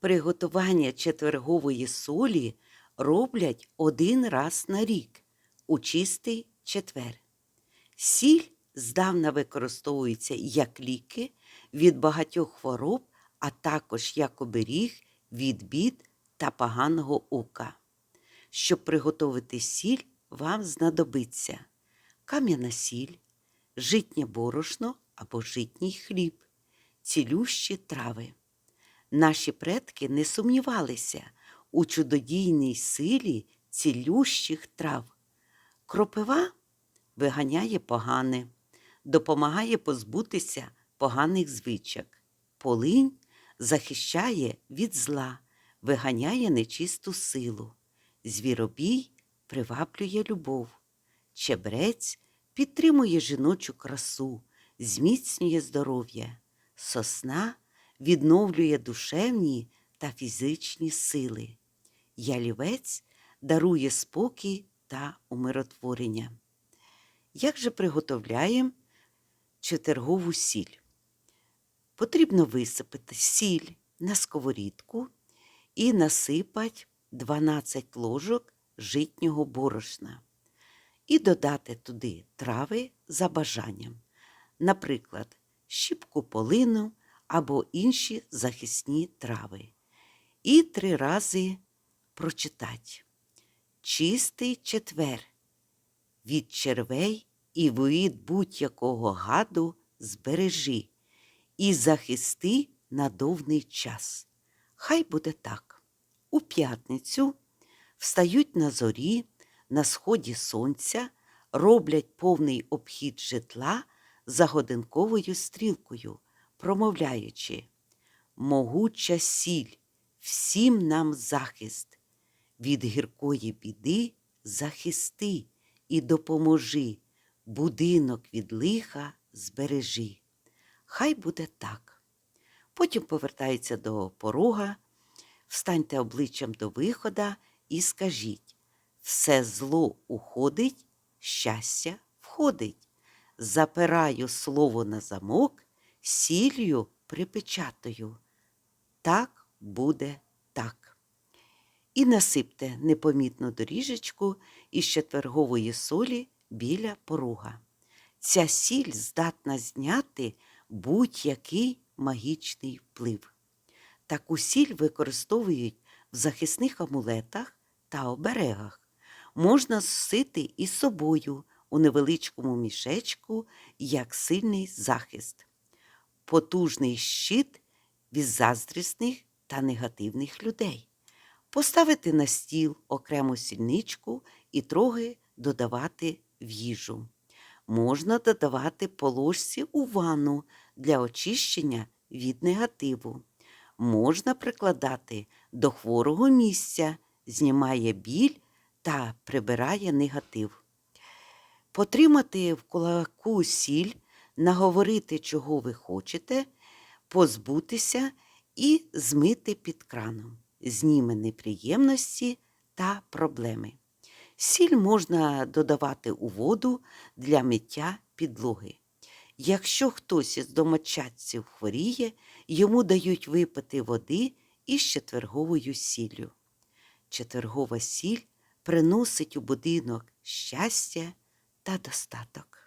Приготування четвергової солі роблять один раз на рік у чистий четвер. Сіль здавна використовується як ліки від багатьох хвороб, а також як оберіг від бід та поганого ока. Щоб приготувати сіль, вам знадобиться кам'яна сіль, житнє борошно або житній хліб, цілющі трави. Наші предки не сумнівалися у чудодійній силі цілющих трав. Кропива виганяє погане, допомагає позбутися поганих звичок. Полинь захищає від зла, виганяє нечисту силу. Звіробій приваблює любов. Чебрець підтримує жіночу красу, зміцнює здоров'я. Сосна відновлює душевні та фізичні сили. Ялівець дарує спокій та умиротворення. Як же приготовляємо четвергову сіль? Потрібно висипати сіль на сковорідку і насипати 12 ложок житнього борошна. І додати туди трави за бажанням, наприклад, щіпку полину або інші захисні трави. І три рази прочитати. Чистий четвер від червей і від будь-якого гаду збережи і захисти на довгий час. Хай буде так. У п'ятницю встають на зорі, на сході сонця, роблять повний обхід житла за годинковою стрілкою, промовляючи Могуча сіль, всім нам захист, від гіркої біди захисти і допоможи, будинок від лиха збережи. Хай буде так. Потім повертається до порога, встаньте обличчям до вихода і скажіть все зло уходить, щастя входить. Запираю слово на замок, сіллю припечатаю. Так буде так. І насипте непомітну доріжечку із четвергової солі біля порога. Ця сіль здатна зняти будь-який магічний вплив. Таку сіль використовують в захисних амулетах та оберегах. Можна носити із собою у невеличкому мішечку як сильний захист, потужний щит від заздрісних та негативних людей. Поставити на стіл окрему сільничку і трохи додавати в їжу. Можна додавати по ложці у ванну для очищення від негативу. Можна прикладати до хворого місця, знімає біль та прибирає негатив. Потримати в кулаку сіль, наговорити, чого ви хочете, позбутися і змити під краном, зніме неприємності та проблеми. Сіль можна додавати у воду для миття підлоги. Якщо хтось із домочадців хворіє, йому дають випити води із четверговою сіллю. Четвергова сіль приносить у будинок щастя та достаток.